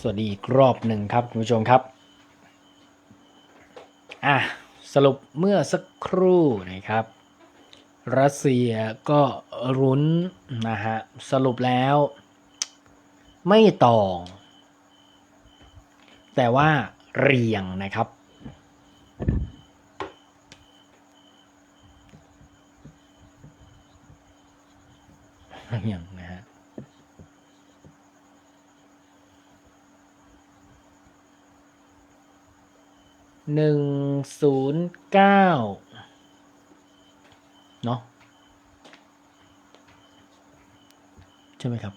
สวัสดีอีกรอบหนึ่งครับคุณผู้ชมครับ อะ สรุปเมื่อสักครู่นะครับ รัสเซียก็รุ้นนะฮะ สรุปแล้ว ไม่ตองแต่ว่าเรียงนะครับเรียงนะฮะ หนึ่งศูนย์เก้าเนาะใช่ไหมครับ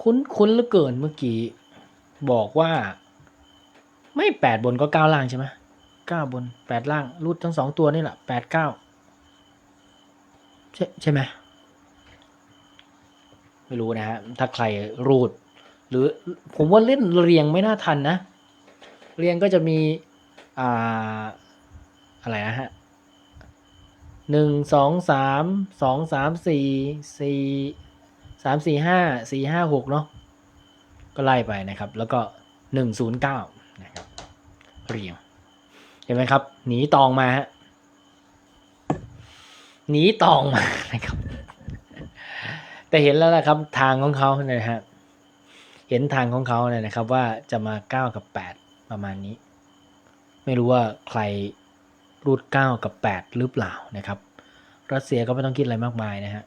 คุ้นคุ้นเหลือเกินเมื่อกี้ บอกว่า ไม่แปดบนก็เก้าล่างใช่ไหมเก้าบนแปดล่างรูดทั้งสองตัวนี่แหละแปดเก้าใช่ใช่ไหมไม่รู้นะฮะถ้าใครรูด หรือผมว่าเล่นเรียงไม่น่าทันนะ เรียงก็จะมี อ่า อะไรนะฮะหนึ่งสองสามสองสามสี่สี่สามสี่ห้าสี่ห้าหกเนาะก็ไล่ไปนะครับ แล้วก็หนึ่งศูนย์เก้านะครับ เรียง เห็นไหมครับ หนีตองมาฮะหนีตองมานะครับ แต่เห็นแล้วนะครับทางของเขาเลยนะฮะ เห็นทางของเขาเนี่ยนะครับ ว่าจะมาเก้ากับแปดประมาณนี้ ไม่รู้ว่าใครรูดเก้ากับแปดหรือเปล่านะครับ รัสเซียก็ไม่ต้องคิดอะไรมากมายนะฮะ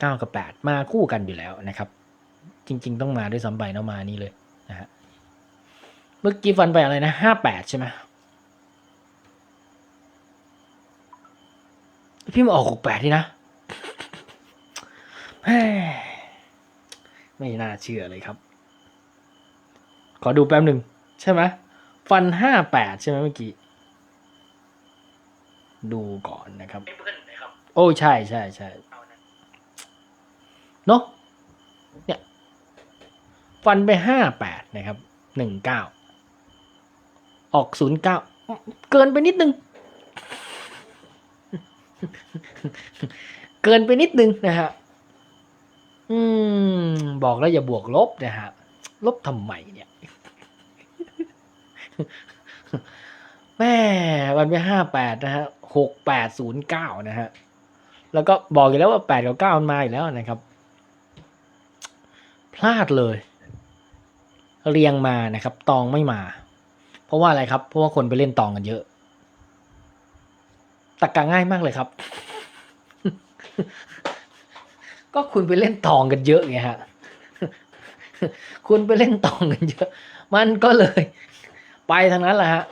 เก้ากับแปดมาคู่กันอยู่แล้วนะครับ จริง ๆ ต้องมาด้วยซ้ำไปเนาะมานี่เลยนะฮะเมื่อกี้ฟันไปอะไรนะห้าแปดใช่ไหมพี่มาออกหกแปดที่นะไม่น่าเชื่อเลยครับ ขอดูแป๊บหนึ่งใช่ไหมฟันห้าแปดใช่ไหมเมื่อกี้ ดูก่อนนะครับ โอ้ใช่ใช่ใช่เนาะเนี่ยฟันไปห้าแปดนะครับหนึ่งเก้าออกศูนย์เก้าเกินไปนิดนึง เกินไปนิดนึงนะฮะอืม บอกแล้วอย่าบวกลบนะฮะ ลบทำไมเนี่ย แม่วันไปห้าแปดนะฮะหกแปดศูนย์เก้านะฮะ แล้วก็บอกอยู่แล้วว่าแปดกับเก้ามันมาอีกแล้วนะครับ พลาดเลย เรียงมานะครับ ตองไม่มา เพราะว่าอะไรครับ เพราะว่าคนไปเล่นตองกันเยอะตักกะง่ายมากเลยครับ ก็คุณไปเล่นตองกันเยอะไงฮะ คุณไปเล่นตองกันเยอะ มันก็เลย ไปทางนั้นแหละฮะ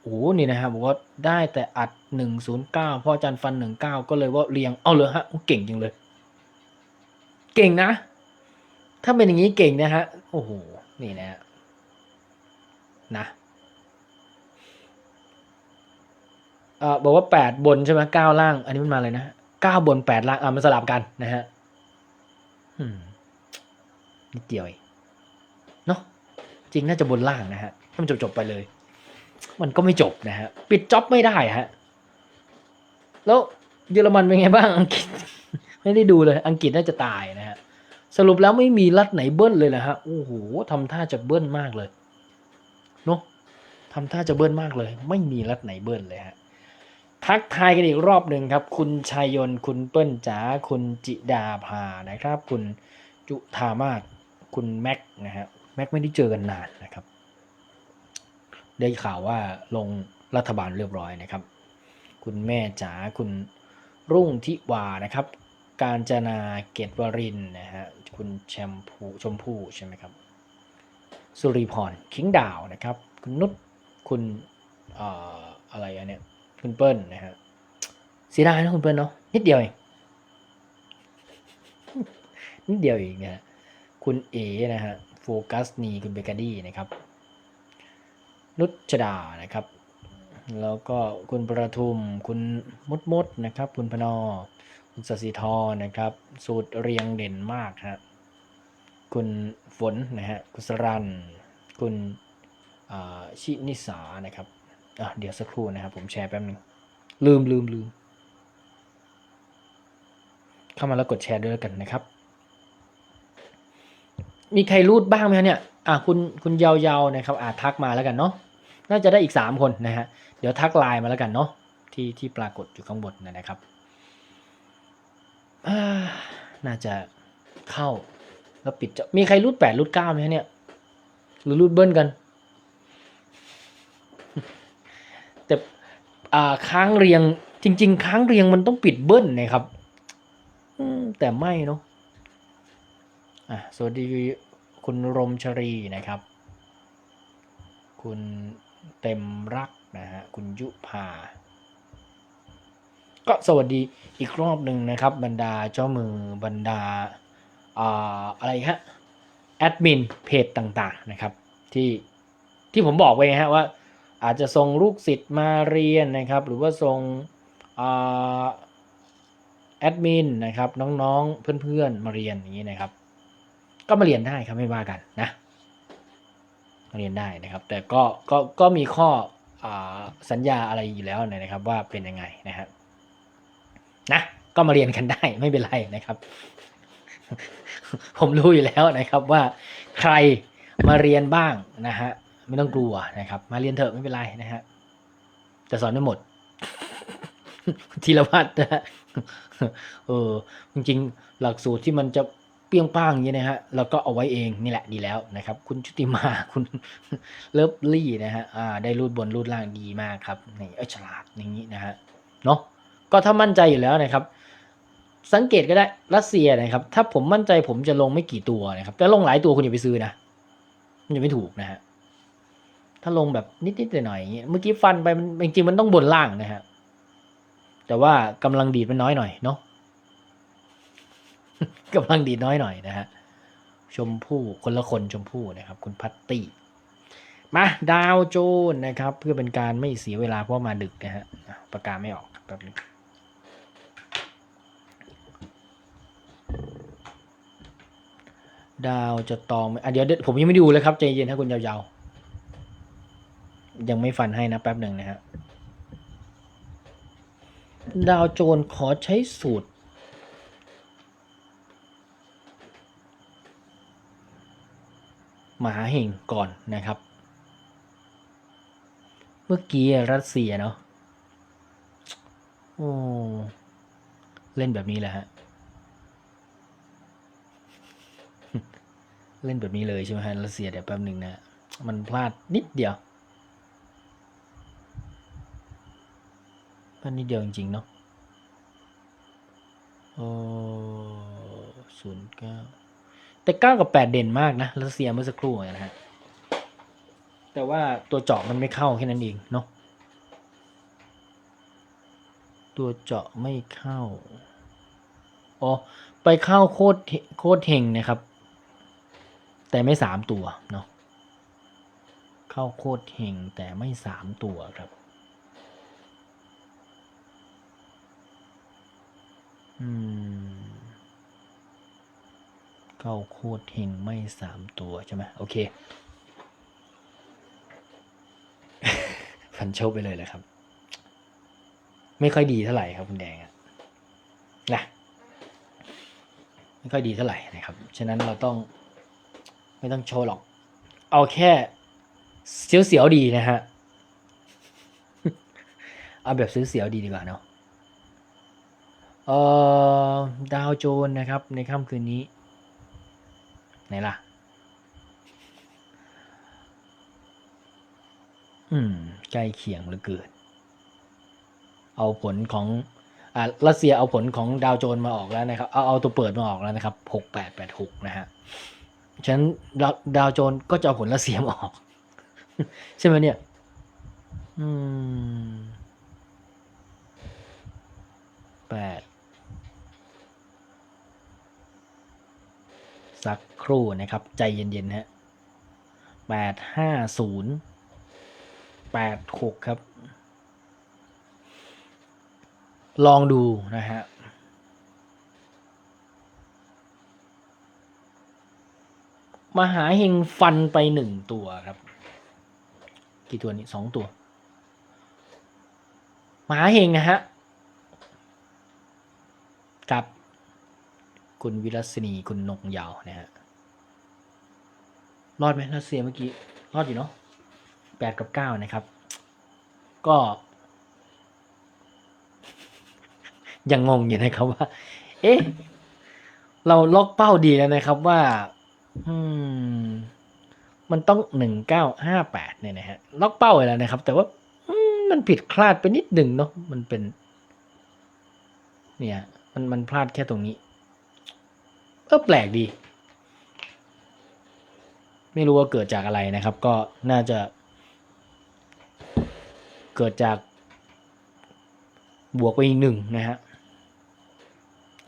โอ้โหนี่นะครับบอกว่าได้แต่อัดหนึ่งศูนย์เก้าพ่อจันฟันหนึ่งเก้าก็เลยว่าเรียงเอาเลยฮะเก่งจริงเลย เก่งนะ ถ้าเป็นอย่างนี้เก่งนะฮะโอ้โหนี่นะฮะนะเอ่อบอกว่าแปดบนใช่ไหมเก้าล่าง อันนี้มันมาเลยนะเก้าบนแปดล่างอะมันสลับกันนะฮะนิดเดียวเองเนาะจริงน่าจะบนล่างนะฮะ ให้มันจบจบๆไปเลย มันก็ไม่จบนะฮะ ปิดจ็อบไม่ได้ฮะ แล้วเยอรมันเป็นไงบ้าง อังกฤษ ไม่ได้ดูเลย อังกฤษน่าจะตายนะฮะ สรุปแล้วไม่มีรัฐไหนเบิ้ลเลยนะฮะ โอ้โหทำท่าจะเบิ้ลมากเลย เนาะทำท่าจะเบิ้ลมากเลย ไม่มีรัฐไหนเบิ้ลเลยฮะทักทายกันอีกรอบหนึ่งครับ คุณชัยยนต์คุณเปิ้ลจ๋าคุณจิดาภานะครับ คุณจุธามาศคุณแม็กนะฮะแม็กไม่ได้เจอกันนานนะครับ ได้ข่าวว่าลงรัฐบาลเรียบร้อยนะครับ คุณแม่จ๋าคุณรุ่งทิวานะครับ การจนาเกตวรินนะฮะคุณแชมพูชมพู่ใช่ไหมครับ สุริพรคิงดาวนะครับ คุณนุชคุณเอ่ออะไรอันเนี้ยคุณเปิ้ลนะฮะเสียดายนะคุณเปิ้ลเนาะนิดเดียวเองนิดเดียวเองนะฮะคุณเอนะฮะโฟกัสนีคุณเบเกอดี้นะครับ นุชดานะครับ แล้วก็คุณประทุม คุณมุดมุดนะครับ คุณพนอ คุณสศิธรนะครับ สูตรเรียงเด่นมากฮะคุณฝนนะฮะคุณสรัน คุณชินิสานะครับเดี๋ยวสักครู่นะครับ ผมแชร์แป๊บนึง ลืมลืมลืม เข้ามาแล้วกดแชร์ด้วยแล้วกันนะครับ มีใครรูดบ้างไหมคะเนี่ย อะคุณคุณยาวๆนะครับอะทักมาแล้วกันเนาะ น่าจะได้อีกสามคนนะฮะ เดี๋ยวทักไลน์มาแล้วกันเนาะที่ที่ปรากฏอยู่ข้างบนนะครับ น่าจะเข้าแล้วปิดจอมีใครรูดแปดรูดเก้าไหมเนี่ย หรือรูดเบิ้ลกัน แต่ค้างเรียงจริง ๆ ค้างเรียงมันต้องปิดเบิ้ลนะครับแต่ไม่เนาะอะสวัสดีคุณรมชรีนะครับ คุณเต็มรักนะฮะคุณยุพาก็สวัสดีอีกรอบหนึ่งนะครับ บรรดาเจ้ามือบรรดาอ่าอะไรฮะแอดมินเพจต่างๆนะครับที่ที่ผมบอกไว้ฮะว่าอาจจะส่งลูกศิษย์มาเรียนนะครับ หรือว่าส่งแอดมินนะครับน้องๆเพื่อนๆมาเรียนอย่างนี้นะครับ ก็มาเรียนได้ครับไม่ว่ากันนะ เรียนได้นะครับ แต่ก็ก็ก็มีข้ออสัญญาอะไรอยู่แล้วนะครับ ว่าเป็นยังไงนะครับนะก็มาเรียนกันได้ไม่เป็นไรนะครับ ผมรู้อยู่แล้วนะครับว่าใครมาเรียนบ้างนะฮะไม่ต้องกลัวนะครับ มาเรียนเถอะไม่เป็นไรนะฮะจะสอนได้หมดธีรพัฒน์นะฮะเออจริงๆหลักสูตรที่มันจะ ปี้ยงป้างอย่างนี้นะฮะเราก็เอาไว้เองนี่แหละดีแล้วนะครับ คุณชุติมาคุณเลิฟลี่นะฮะอ่าได้รูดบนรูดล่างดีมากครับนี่เออฉลาดอย่างนี้นะฮะเนาะก็ถ้ามั่นใจอยู่แล้วนะครับ สังเกตก็ได้รัสเซียนะครับ ถ้าผมมั่นใจผมจะลงไม่กี่ตัวนะครับแต่ลงหลายตัวคุณอย่าไปซื้อนะมันจะไม่ถูกนะฮะถ้าลงแบบนิดๆหน่อยๆอย่างเงี้ยเมื่อกี้ฟันไปมันจริงๆมันต้องบนล่างนะฮะแต่ว่ากำลังดีดมันน้อยหน่อยเนาะ กำลังดีน้อยหน่อยนะฮะชมพู่คนละคนชมพู่นะครับ คุณพัตตี้มาดาวโจนนะครับ เพื่อเป็นการไม่เสียเวลาเพราะมาดึกนะฮะประกาศไม่ออกแป๊บนึงดาวจะตองอะเดี๋ยวผมยังไม่ดูเลยครับใจเย็นนะคุณยาวๆ ยังไม่ฟันให้นะแป๊บหนึ่งนะฮะดาวโจนขอใช้สูตร มหาเห่งก่อนนะครับ เมื่อกี้รัสเซียเนาะโอ้เล่นแบบนี้แหละฮะเล่นแบบนี้เลยใช่ไหมฮะรัสเซียเดี๋ยวแป๊บหนึ่งนะ มันพลาดนิดเดียวพลาดนิดเดียวจริงๆเนาะโอ้ศูนย์เก้า แต่เก้ากับแปดเด่นมากนะรัสเซียเมื่อสักครู่นะฮะแต่ว่าตัวเจาะมันไม่เข้าแค่นั้นเองเนาะตัวเจาะไม่เข้าอ๋อไปเข้าโคตรโคตรเฮงนะครับ แต่ไม่สามตัวเนาะเข้าโคตรเฮงแต่ไม่สามตัวครับอืม เข้าโคตรเฮงไม่สามตัวใช่ไหมโอเคฟันโชคไปเลยแหละครับ ไม่ค่อยดีเท่าไหร่ครับคุณแดงนะไม่ค่อยดีเท่าไหร่นะครับ ฉะนั้นเราต้องไม่ต้องโชว์หรอก เอาแค่เสียวๆดีนะฮะ เอาแบบเสียวๆดีดีกว่าเนาะเอ่อดาวโจนนะครับ ในค่ำคืนนี้ ไหนล่ะ อืม ใกล้เคียงเหลือเกิน เอาผลของอ่ารัสเซียเอาผลของดาวโจนมาออกแล้วนะครับ เอาเอาตัวเปิดมาออกแล้วนะครับหกแปดแปดหกนะฮะ ฉะนั้นดาวดาวโจนก็จะเอาผลรัสเซียมาออก ใช่ไหมเนี่ย อืมแปด สักครู่นะครับ ใจเย็นๆฮะแปดห้าศูนย์แปดหกครับ ลองดูนะฮะมหาเฮงฟันไปหนึ่งตัวครับ กี่ตัวนี้สองตัว มหาเฮงนะฮะ กับ คุณวิรัสนีคุณนงยาวนะฮะรอดไหมรัสเซียเมื่อกี้ รอดอยู่เนาะแปดกับเก้านะครับ ก็ยังงงอยู่นะครับว่า เอ๊ะ เราล็อกเป้าดีแล้วนะครับว่า อืม มันต้องหนึ่งเก้าห้าแปดเนี่ยนะฮะ ล็อกเป้าไว้แล้วนะครับ แต่ว่ามันผิดพลาดไปนิดหนึ่งเนาะ มันเป็น เนี่ย มันมันพลาดแค่ตรงนี้ ก็แปลกดี ไม่รู้ว่าเกิดจากอะไรนะครับ ก็น่าจะ เกิดจาก บวกไปอีกหนึ่งนะฮะ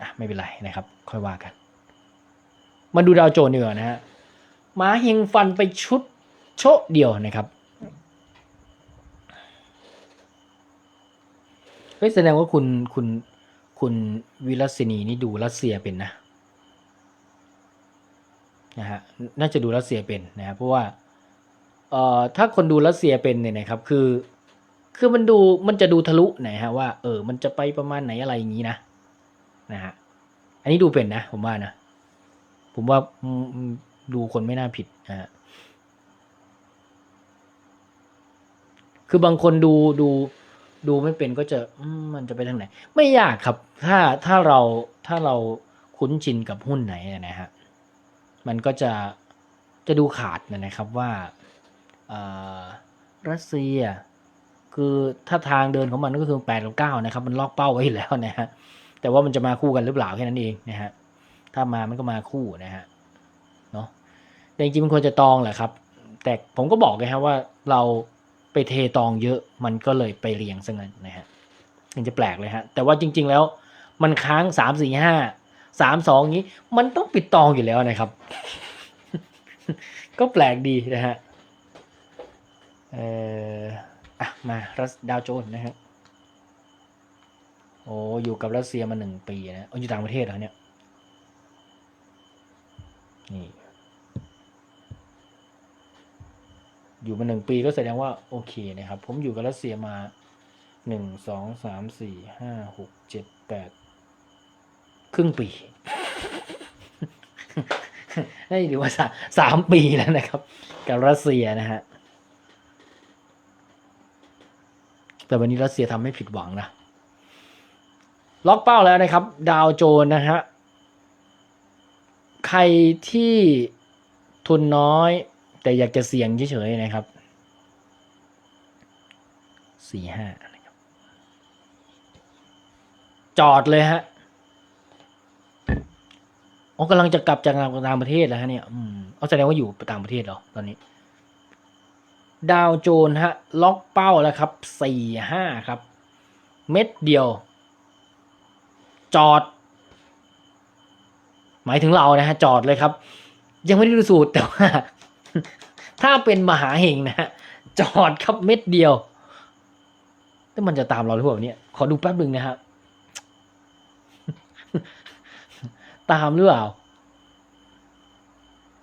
อะไม่เป็นไรนะครับ ค่อยว่ากัน มาดูดาวโจนส์ดีกว่านะฮะหมาเฮงฟันไปชุดโชะเดียวนะครับเฮ้ยแสดงว่าคุณคุณคุณวิลัสินีนี่ดูรัสเซียเป็นนะ นะฮะน่าจะดูรัสเซียเป็นนะครับเพราะว่าเอ่อถ้าคนดูรัสเซียเป็นเนี่ยนะครับคือ คือมันดูมันจะดูทะลุนะฮะว่าเออมันจะไปประมาณไหนอะไรอย่างนี้นะนะฮะอันนี้ดูเป็นนะ ผมว่านะ ผมว่าดูคนไม่น่าผิดนะฮะคือบางคนดูดูดูไม่เป็นก็จะมันจะไปทางไหน ไม่ยากครับ ถ้าถ้าเราถ้าเราคุ้นชินกับหุ้นไหนนะฮะ มันก็จะจะดูขาดนะครับว่ารัสเซีย คือถ้าทางเดินของมันก็คือแปดกับเก้านะครับ มันล็อกเป้าไว้แล้วนะฮะแต่ว่ามันจะมาคู่กันหรือเปล่าแค่นั้นเองนะฮะถ้ามามันก็มาคู่นะฮะเนาะแต่จริงๆมันควรจะตองแหละครับ แต่ผมก็บอกเลยครับว่าเราไปเทตองเยอะมันก็เลยไปเรียงซะงั้นนะฮะมันจะแปลกเลยฮะแต่ว่าจริง ๆแล้วมันค้างสามสี่ห้า สามสองนี้ มันต้องปิดตองอยู่แล้วนะครับ ก็แปลกดีนะฮะเอออะมารัสดาวโจนนะครับโอ้อยู่กับรัสเซียมาหนึ่งปีนะอาอยู่ต่างประเทศเหรอเนี่ยนี่อยู่มาหนึ่งปีก็แสดงว่าโอเคนะครับ ผมอยู่กับรัสเซียมาหนึ่งสองสามสี่ห้าหกเจ็ดแปด ครึ่งปีได้ถือว่าสาสามปีแล้วนะครับ กับรัสเซียนะฮะแต่วันนี้รัสเซียทำให้ผิดหวังนะ ล็อกเป้าแล้วนะครับ ดาวโจนนะฮะ ใครที่ทุนน้อย แต่อยากจะเสี่ยงเฉยๆนะครับสี่ห้านะครับ จอดเลยฮะ อ๋อกำลังจะกลับจากต่างประเทศแล้วฮะเนี่ย อืมเอาแสดงว่าอยู่ต่างประเทศเหรอตอนนี้ ดาวโจนฮะ ล็อกเป้าแล้วครับสี่ห้าครับ เม็ดเดียว จอด หมายถึงเรานะฮะ จอดเลยครับ ยังไม่ได้ดูสูตรแต่ว่า ถ้าเป็นมหาเฮงนะฮะ จอดครับเม็ดเดียวแล้วมันจะตามเราหรือเปล่าเนี่ย ขอดูแป๊บหนึ่งนะฮะ ตามหรือเปล่า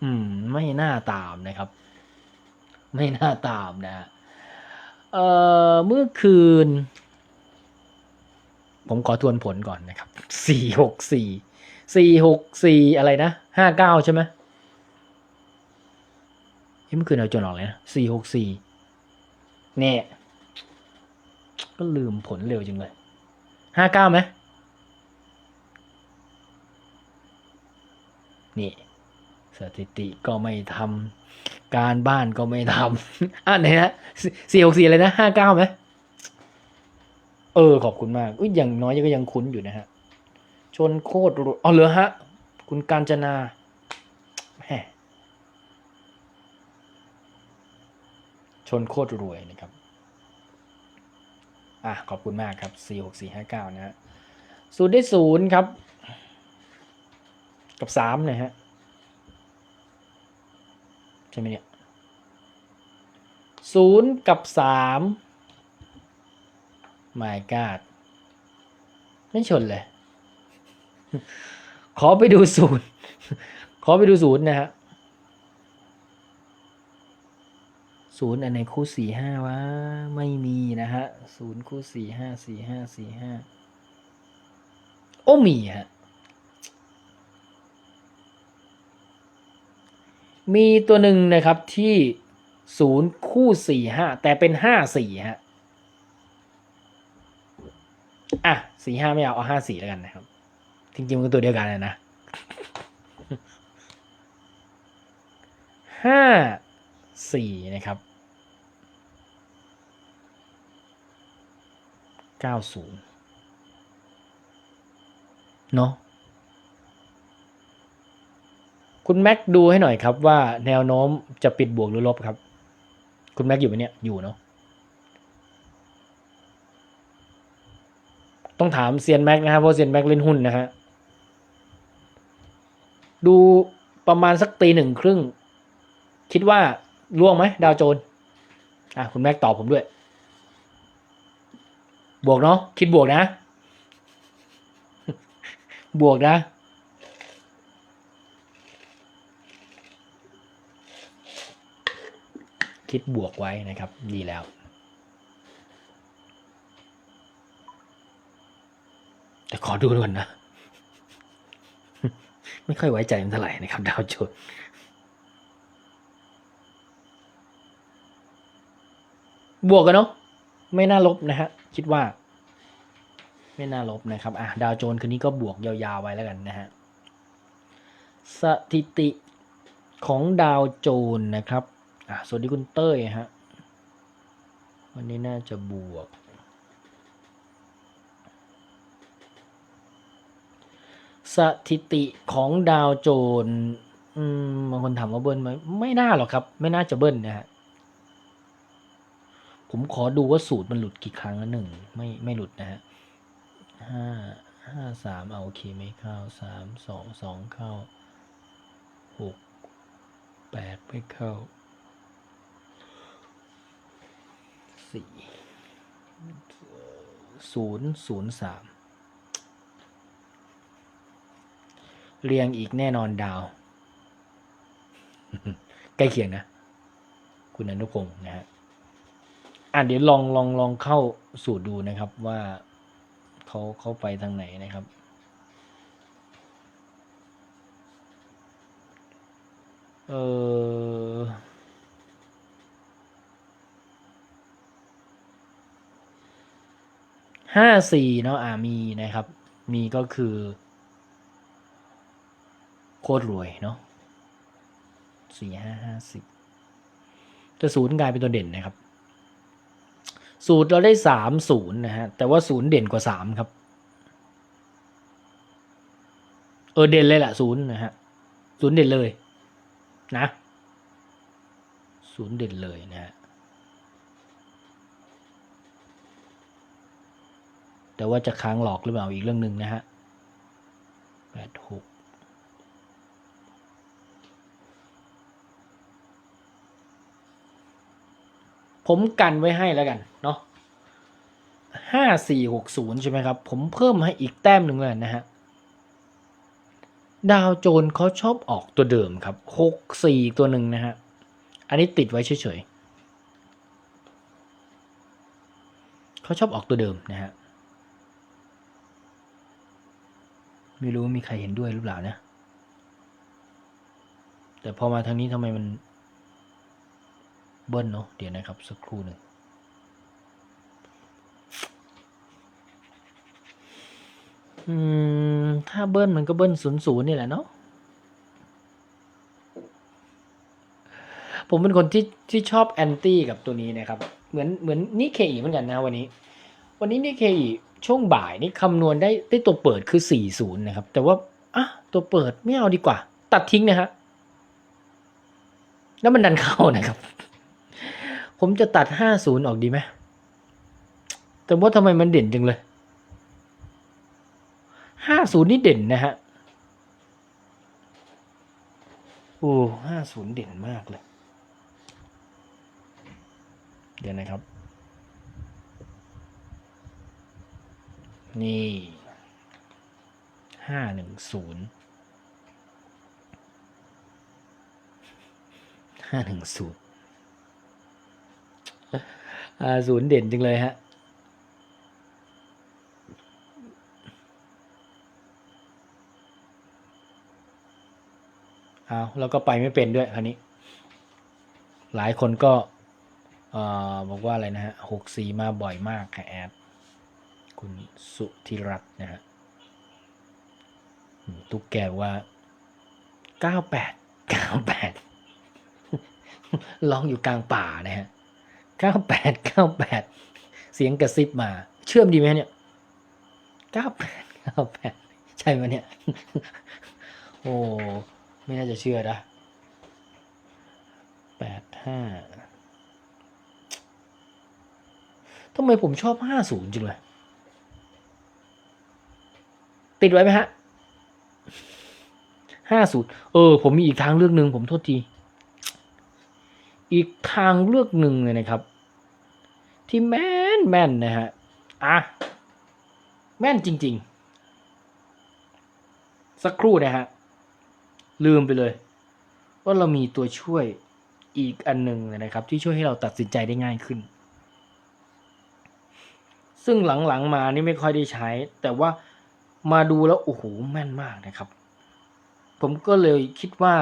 อืม ไม่น่าตามนะครับ ไม่น่าตามนะฮะเอ่อเมื่อคืน ผมขอทวนผลก่อนนะครับสี่หกสี่สี่หกสี่อะไรนะห้าเก้าใช่ไหมเฮ้ยเมื่อคืนเราจนออกเลยนะสี่หกสี่เนี่ย ก็ลืมผลเร็วจังเลยห้าเก้าไหม นี่สถิติก็ไม่ทำการบ้านก็ไม่ทำอะไหนนะสี่หกสี่อะไรนะห้าเก้าไหมเออ ขอบคุณมากอุ้ยอย่างน้อยก็ยังคุ้นอยู่นะฮะ ชนโคตรรวยอ๋อเหรอฮะ คุณการจนาแหมชนโคตรรวยนะครับ อะ ขอบคุณมากครับสี่หกสี่ห้าเก้านะฮะศูนย์ได้ศูนย์ครับ กับสามนะฮะใช่ไหมเนี่ยศูนย์กับสามไม่กาดไม่ชนเลย ขอไปดูศูนย์ขอไปดูศูนย์นะฮะศูนย์อันไหนคู่สี่ห้าวะไม่มีนะฮะศูนย์คู่สี่ห้าสี่ห้าสี่ห้าโอ้มีฮะ มีตัวหนึ่งนะครับที่ศูนย์คู่สี่ห้าแต่เป็นห้าสี่ฮะอะสี่ห้าไม่เอาเอาห้าสี่แล้วกันนะครับ จริงๆมันก็ตัวเดียวกันนะนะห้าสี่นะครับเก้าศูนย์เนาะ คุณแม็กดูให้หน่อยครับว่าแนวโน้มจะปิดบวกหรือลบครับ คุณแม็กอยู่ไหมเนี่ยอยู่เนาะต้องถามเซียนแม็กนะครับเพราะเซียนแม็กเล่นหุ้นนะฮะดูประมาณสักตีหนึ่งครึ่ง คิดว่าล่วงไหมดาวโจนส์อะคุณแม็กตอบผมด้วย บวกเนาะคิดบวกนะ บวกนะ คิดบวกไว้นะครับ ดีแล้วแต่ขอดูก่อนนะ ไม่ค่อยไว้ใจมันเท่าไหร่นะครับ ดาวโจนบวกกันเนาะไม่น่าลบนะฮะคิดว่า ไม่น่าลบนะครับอะดาวโจนคืนนี้ก็บวกยาวๆไว้แล้วกันนะฮะสถิติของดาวโจนนะครับ อะสวัสดีคุณเต้ยฮะ วันนี้น่าจะบวก สถิติของดาวโจนอืมบางคนถามว่าเบิ้ลไหมไม่น่าหรอกครับ ไม่น่าจะเบิ้ลนะฮะผมขอดูว่าสูตรมันหลุดกี่ครั้งแล้วหนึ่งไม่ไม่หลุดนะฮะห้าห้าสามเอาโอเคไม่เข้าสามสองสองเข้าหกแปดไม่เข้า สี่ศูนย์ศูนย์สามเรียงอีกแน่นอนดาว ใกล้เคียงนะ คุณอนุพงศ์นะฮะอะเดี๋ยวลองลองลองเข้าสูตรดูนะครับว่าเขาเขาไปทางไหนนะครับเออ ห้าสี่เนาะอ่ามีนะครับ มีก็คือ โคตรรวยเนาะสี่ห้าห้าสิบแต่ศูนย์กลายเป็นตัวเด่นนะครับ สูตรเราได้สามศูนย์นะฮะ แต่ว่าศูนย์เด่นกว่าสามครับ เออเด่นเลยแหละศูนย์นะฮะศูนย์เด่นเลย นะศูนย์เด่นเลยนะฮะ แต่ว่าจะค้างหลอกหรือเปล่าอีกเรื่องหนึ่งนะฮะแปดหกผมกันไว้ให้แล้วกันเนาะห้าสี่หกศูนย์ใช่ไหมครับ ผมเพิ่มให้อีกแต้มหนึ่งเลยนะฮะ ดาวโจนเขาชอบออกตัวเดิมครับหกสี่ตัวหนึ่งนะฮะ อันนี้ติดไว้เฉยๆเขาชอบออกตัวเดิมนะฮะ ไม่รู้มีใครเห็นด้วยหรือเปล่านะ แต่พอมาทางนี้ทำไมมัน เบิ้ลเนาะเดี๋ยวนะครับ สักครู่หนึ่งอืม ถ้าเบิ้ลมันก็เบิ้ลศูนย์ศูนย์นี่แหละเนาะผมเป็นคนที่ที่ชอบแอนตี้กับตัวนี้นะครับ เหมือนเหมือนนิเคอีเหมือนกันนะวันนี้ วันนี้นิเคอี ช่วงบ่ายนี่คำนวณได้ได้ตัวเปิดคือสี่ศูนย์นะครับ แต่ว่าอะตัวเปิดไม่เอาดีกว่า ตัดทิ้งนะฮะแล้วมันดันเข้านะครับ ผมจะตัดห้าศูนย์ออกดีไหมแต่ว่าทำไมมันเด่นจังเลยห้าศูนย์นี่เด่นนะฮะโอ้ห้าศูนย์เด่นมากเลย เดี๋ยวนะครับ นี่ห้าหนึ่งศูนย์ห้าหนึ่งศูนย์ศูนย์เด่นจังเลยฮะเอาแล้วก็ไปไม่เป็นด้วยคันนี้ หลายคนก็เออบอกว่าอะไรนะฮะหกสี่มาบ่อยมากค่ะแอด คุณสุธิรัตน์นะฮะตุ๊กแกว่าเก้าแปดเก้าแปดร้องอยู่กลางป่านะฮะเก้าแปดเก้าแปดเสียงกระซิบมา เชื่อมดีไหมเนี่ยเก้าแปดเก้าแปดใช่ไหมเนี่ย โอ้ ไม่น่าจะเชื่อนะแปดห้าทำไมผมชอบห้าศูนย์จริงเลย ติดไว้ไหมฮะห้าศูนย์เออ ผมมีอีกทางเลือกหนึ่งผมโทษที อีกทางเลือกหนึ่งเลยนะครับ ที่แม่นแม่นนะฮะ อะ แม่นจริง ๆ สักครู่นะฮะ ลืมไปเลย ว่าเรามีตัวช่วยอีกอันหนึ่งเลยนะครับ ที่ช่วยให้เราตัดสินใจได้ง่ายขึ้น ซึ่งหลังๆมานี่ไม่ค่อยได้ใช้ แต่ว่า มาดูแล้วโอ้โหแม่นมากนะครับ ผมก็เลยคิดว่า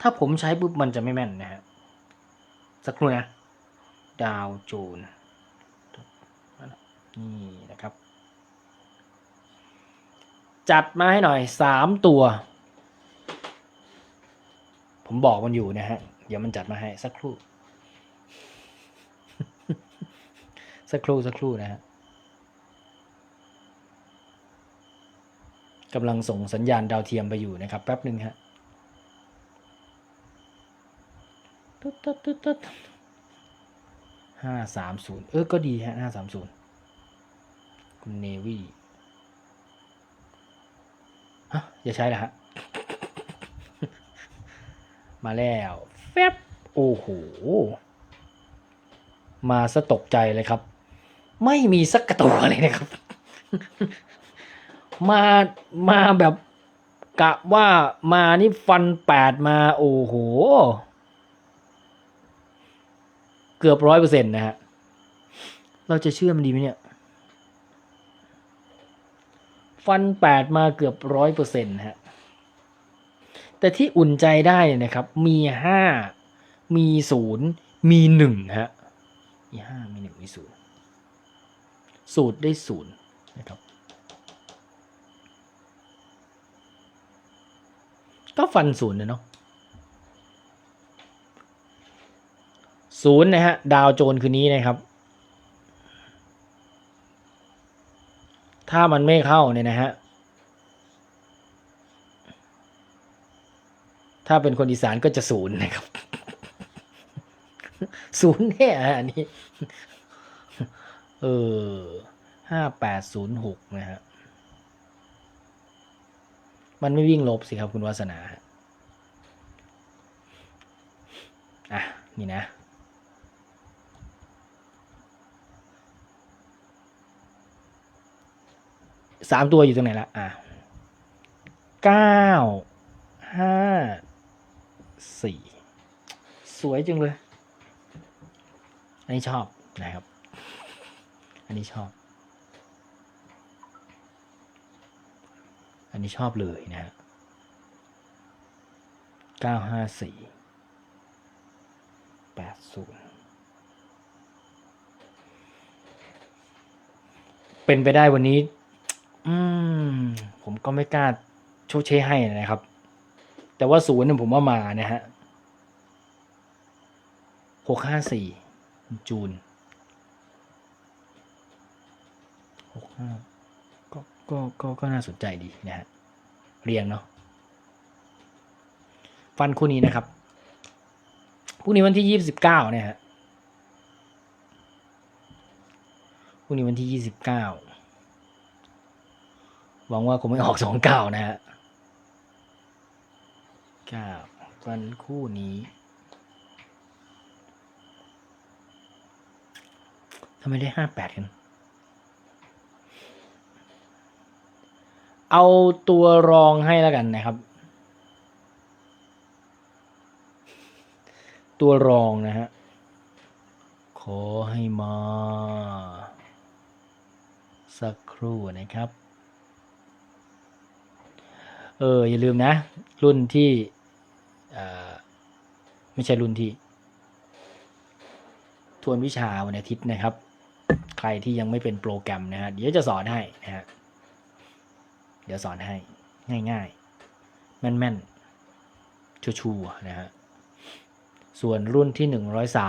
ถ้าผมใช้ปุ๊บมันจะไม่แม่นนะฮะสักครู่นะ ดาวโจนนี่นะครับ จัดมาให้หน่อยสามตัว ผมบอกมันอยู่นะฮะ เดี๋ยวมันจัดมาให้สักครู่ สักครู่สักครู่นะฮะ กำลังส่งสัญญาณดาวเทียมไปอยู่นะครับแป๊บหนึ่งฮะตึ๊ดตึ๊ดตึ๊ดตึ๊ดห้าสามศูนย์เออก็ดีฮะห้าสามศูนย์คุณเนวี่ฮะอย่าใช้ละฮะ มาแล้วแฟบโอ้โห มาสะตกใจเลยครับ ไม่มีสักกระตัวเลยนะครับ มามาแบบกะว่ามานี่ฟันแปดมา โอ้โห เกือบร้อยเปอร์เซ็นต์นะฮะ เราจะเชื่อมันดีไหมเนี่ย ฟันแปดมาเกือบร้อยเปอร์เซ็นต์ฮะ แต่ที่อุ่นใจได้เนี่ยนะครับ มีห้ามีศูนย์มีหนึ่งฮะ มีห้ามีหนึ่งมีศูนย์สูตรได้ศูนย์นะครับ ก็ฟันศูนย์เนาะศูนย์นะฮะ ดาวโจนคืนนี้นะครับ ถ้ามันไม่เข้าเนี่ยนะฮะ ถ้าเป็นคนอีสานก็จะศูนย์นะครับ ศูนย์แน่ฮะอันนี้ เออห้าแปดศูนย์หกนะฮะ มันไม่วิ่งลบสิครับคุณวาสนา อะ นี่นะ สามตัวอยู่ตรงไหนละอะเก้าห้าสี่สวยจังเลย อันนี้ชอบนะครับ อันนี้ชอบ นนี้ชอบเลยนะฮะเก้าห้าสี่แปดศูนย์เป็นไปได้วันนี้ อืม ผมก็ไม่กล้าโชว์เชให้นะครับ แต่ว่าศูนย์เนี่ยผมว่ามานะฮะหกห้าสี่จูนหกห้า ก็ก็ก็น่าสนใจดีนะฮะเรียงเนาะฟันคู่นี้นะครับพรุ่งนี้วันที่ยี่สิบเก้าเนี่ยฮะพรุ่งนี้วันที่ยี่สิบเก้าหวังว่าคงไม่ออกสองเก้านะฮะเก้าฟันคู่นี้ทำไมได้ห้าแปดกัน เอาตัวรองให้แล้วกันนะครับ ตัวรองนะฮะ ขอให้มา สักครู่นะครับ เออ อย่าลืมนะ รุ่นที่ไม่ใช่รุ่นที่ ทวนวิชาวันอาทิตย์นะครับ ใครที่ยังไม่เป็นโปรแกรมนะฮะ เดี๋ยวจะสอนให้นะฮะ ดี๋ยวสอนให้ง่ายๆ แม่นๆ ชัวๆนะฮะส่วนรุ่นที่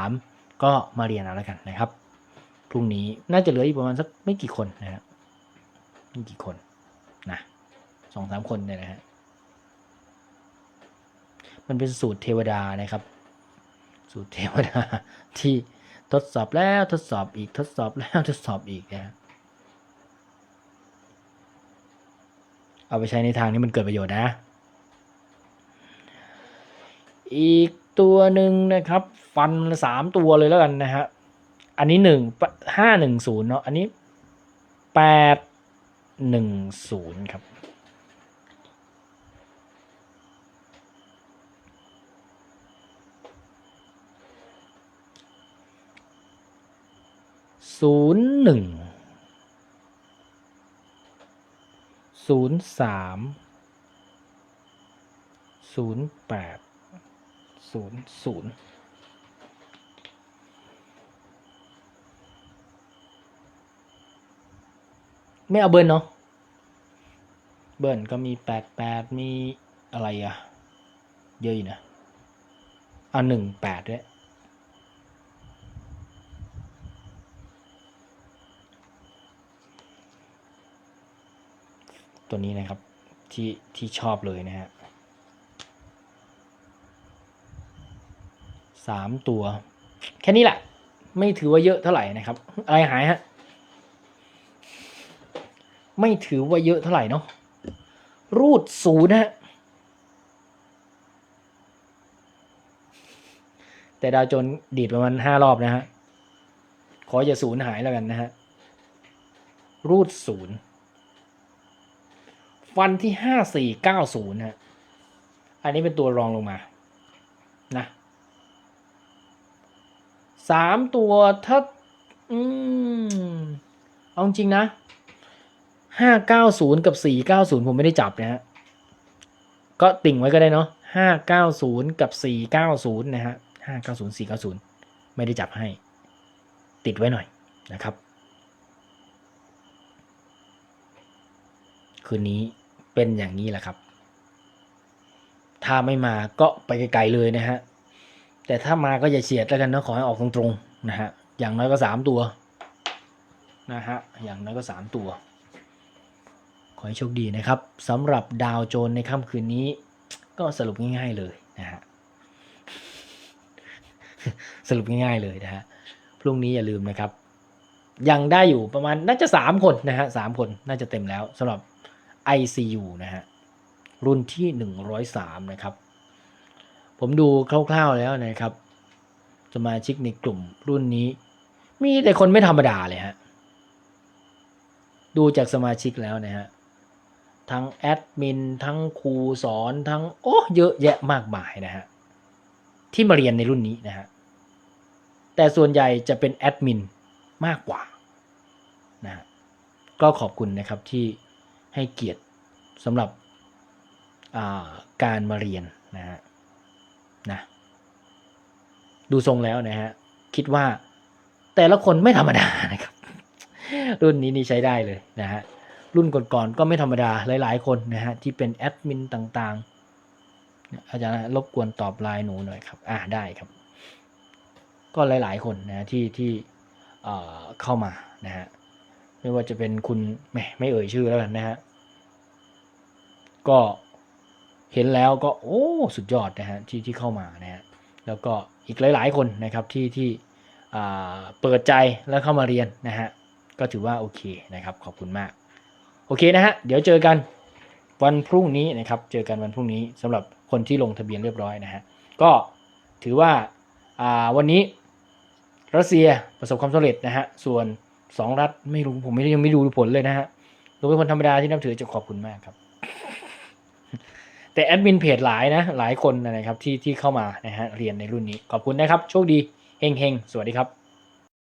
103 ก็มาเรียนเอาแล้วกันนะครับพรุ่งนี้น่าจะเหลืออีกประมาณสักไม่กี่คนนะฮะไม่กี่คนนะสองสามคนเนี่ยนะฮะมันเป็นสูตรเทวดานะครับ สูตรเทวดาที่ทดสอบแล้วทดสอบอีกทดสอบแล้วทดสอบอีกนะฮะ เอาไปใช้ในทางที่มันเกิดประโยชน์นะ อีกตัวหนึ่งนะครับ ฟันสามตัวเลยแล้วกันนะฮะ อันนี้หนึ่งห้าหนึ่งศูนย์เนาะ อันนี้แปดหนึ่งศูนย์ครับศูนย์หนึ่ง ศูนย์สามศูนย์แปดศูนย์ศูนย์ไม่เอาเบิร์นเนาะ เบิร์นก็มีแปดแปดมีอะไรอะเยอะอยู่นะ เอาหนึ่งแปดด้วย ตัวนี้นะครับที่ที่ชอบเลยนะฮะสามตัว แค่นี้แหละ ไม่ถือว่าเยอะเท่าไหร่นะครับอะไรหายฮะไม่ถือว่าเยอะเท่าไหร่เนาะรูดศูนย์นะฮะแต่ดาวโจนดีดประมาณห้ารอบนะฮะ ขออย่าศูนย์หายแล้วกันนะฮะ รูดศูนย์ ฟันที่ห้าสี่เก้าศูนย์ฮะ อันนี้เป็นตัวรองลงมา นะสามตัวถ้า อืม เอาจริงนะห้าเก้าศูนย์กับสี่เก้าศูนย์ผมไม่ได้จับนะฮะ ก็ติ่งไว้ก็ได้เนาะห้าเก้าศูนย์กับสี่เก้าศูนย์นะฮะห้าเก้าศูนย์สี่เก้าศูนย์ไม่ได้จับให้ ติดไว้หน่อยนะครับ คืนนี้ เป็นอย่างนี้แหละครับ ถ้าไม่มาก็ไปไกลๆเลยนะฮะ แต่ถ้ามาก็อย่าเฉียดแล้วกันนะขอให้ออกตรงๆนะฮะ อย่างน้อยก็สามตัวนะฮะ อย่างน้อยก็สามตัว ขอให้โชคดีนะครับสำหรับดาวโจนในค่ำคืนนี้ ก็สรุปง่ายๆเลยนะฮะ สรุปง่ายๆเลยนะฮะ พรุ่งนี้อย่าลืมนะครับยังได้อยู่ประมาณน่าจะสามคนนะฮะสามคนน่าจะเต็มแล้วสำหรับ ICU นะฮะรุ่นที่หนึ่งร้อยสามนะครับ ผมดูคร่าวๆแล้วนะครับสมาชิกในกลุ่มรุ่นนี้ มีแต่คนไม่ธรรมดาเลยฮะ ดูจากสมาชิกแล้วนะฮะ ทั้งแอดมิน ทั้งครูสอน ทั้งโอ้เยอะแยะมากมายนะฮะ ที่มาเรียนในรุ่นนี้นะฮะ แต่ส่วนใหญ่จะเป็นแอดมินมากกว่านะฮะก็ขอบคุณนะครับที่ ให้เกียรติสำหรับการมาเรียนนะฮะนะดูทรงแล้วนะฮะคิดว่าแต่ละคนไม่ธรรมดานะครับ รุ่นนี้นี่ใช้ได้เลยนะฮะรุ่นก่อนๆก็ไม่ธรรมดาหลาย ๆ คนนะฮะที่เป็นแอดมินต่างๆ อาจารย์รบกวนตอบไลน์หนูหน่อยครับ อ่าได้ครับ ก็หลาย ๆ คนนะที่ที่เอ่อเข้ามานะฮะ ไม่ว่าจะเป็นคุณไม่ไม่เอ่ยชื่อแล้วกันนะฮะ ก็เห็นแล้วก็โอ้สุดยอดนะฮะที่ที่เข้ามานะฮะแล้วก็อีกหลาย ๆ คนนะครับที่ที่เปิดใจแล้วเข้ามาเรียนนะฮะก็ถือว่าโอเคนะครับขอบคุณมาก โอเคนะฮะเดี๋ยวเจอกันวันพรุ่งนี้นะครับเจอกันวันพรุ่งนี้สำหรับคนที่ลงทะเบียนเรียบร้อยนะฮะก็ถือว่าวันนี้รัสเซียประสบความสำเร็จนะฮะส่วน สองรัฐไม่รู้ผมไม่ยังไม่ดูผลเลยนะฮะดูเป็นคนธรรมดาที่นับถือจะขอบคุณมากครับ แต่แอดมินเพจหลายนะ หลายคนนะครับที่ที่เข้ามานะฮะเรียนในรุ่นนี้ขอบคุณนะครับ โชคดีเฮงเฮงสวัสดีครับ